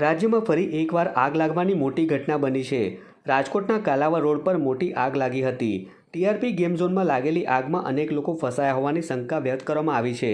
રાજ્યમાં ફરી એકવાર આગ લાગવાની મોટી ઘટના બની છે. રાજકોટના કાલાવા રોડ પર મોટી આગ લાગી હતી. ટીઆરપી ગેમ ઝોનમાં લાગેલી આગમાં અનેક લોકો ફસાયા હોવાની શંકા વ્યક્ત કરવામાં આવી છે.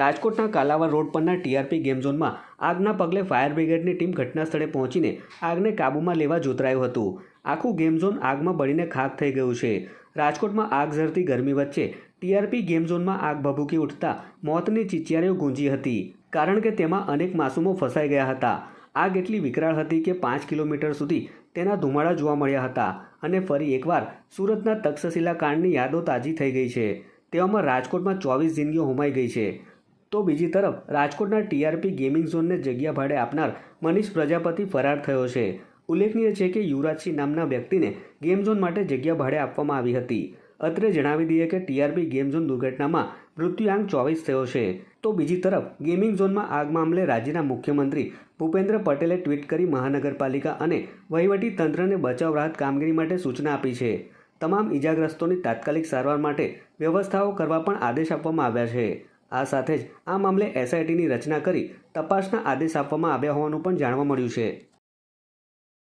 રાજકોટના કાલાવા રોડ પરના ટીઆરપી ગેમ ઝોનમાં આગના પગલે ફાયર બ્રિગેડની ટીમ ઘટના સ્થળે પહોંચીને આગને કાબૂમાં લેવા જોતરાયું હતું. આખું ગેમ ઝોન આગમાં બળીને ખાક થઈ ગયું છે. રાજકોટમાં આગ ઝરતી ગરમી વચ્ચે ટીઆરપી ગેમ ઝોનમાં આગ ભભૂકી ઉઠતા મોતની ચિચિયારીઓ ગુંજી હતી, કારણ કે તેમાં અનેક માસૂમો ફસાઈ ગયા હતા. આગ એટલી વિકરાળ હતી કે પાંચ કિલોમીટર સુધી તેના ધુમાડા જોવા મળ્યા હતા અને ફરી એકવાર સુરતના તક્ષશિલા કાંડની યાદો તાજી થઈ ગઈ છે. તેવામાં રાજકોટમાં ચોવીસ જિંદગીઓ હોમાઈ ગઈ છે. તો બીજી તરફ, રાજકોટના ટીઆરપી ગેમિંગ ઝોનને જગ્યા ભાડે આપનાર મનીષ પ્રજાપતિ ફરાર થયો છે. ઉલ્લેખનીય છે કે યુવરાજસિંહ નામના વ્યક્તિને ગેમ ઝોન માટે જગ્યા ભાડે આપવામાં આવી હતી. અત્રે જણાવી દઈએ કે ટીઆરપી ગેમ ઝોન દુર્ઘટનામાં મૃત્યુઆંક ચોવીસ થયો છે. તો બીજી તરફ, ગેમિંગ ઝોનમાં આગ મામલે રાજ્યના મુખ્યમંત્રી ભૂપેન્દ્ર પટેલે ટ્વીટ કરી મહાનગરપાલિકા અને વહીવટી તંત્રને બચાવ રાહત કામગીરી માટે સૂચના આપી છે. તમામ ઇજાગ્રસ્તોની તાત્કાલિક સારવાર માટે વ્યવસ્થાઓ કરવા પણ આદેશ આપવામાં આવ્યા છે. આ સાથે જ આ મામલે એસઆઈટીની રચના કરી તપાસના આદેશ આપવામાં આવ્યા હોવાનું પણ જાણવા મળ્યું છે.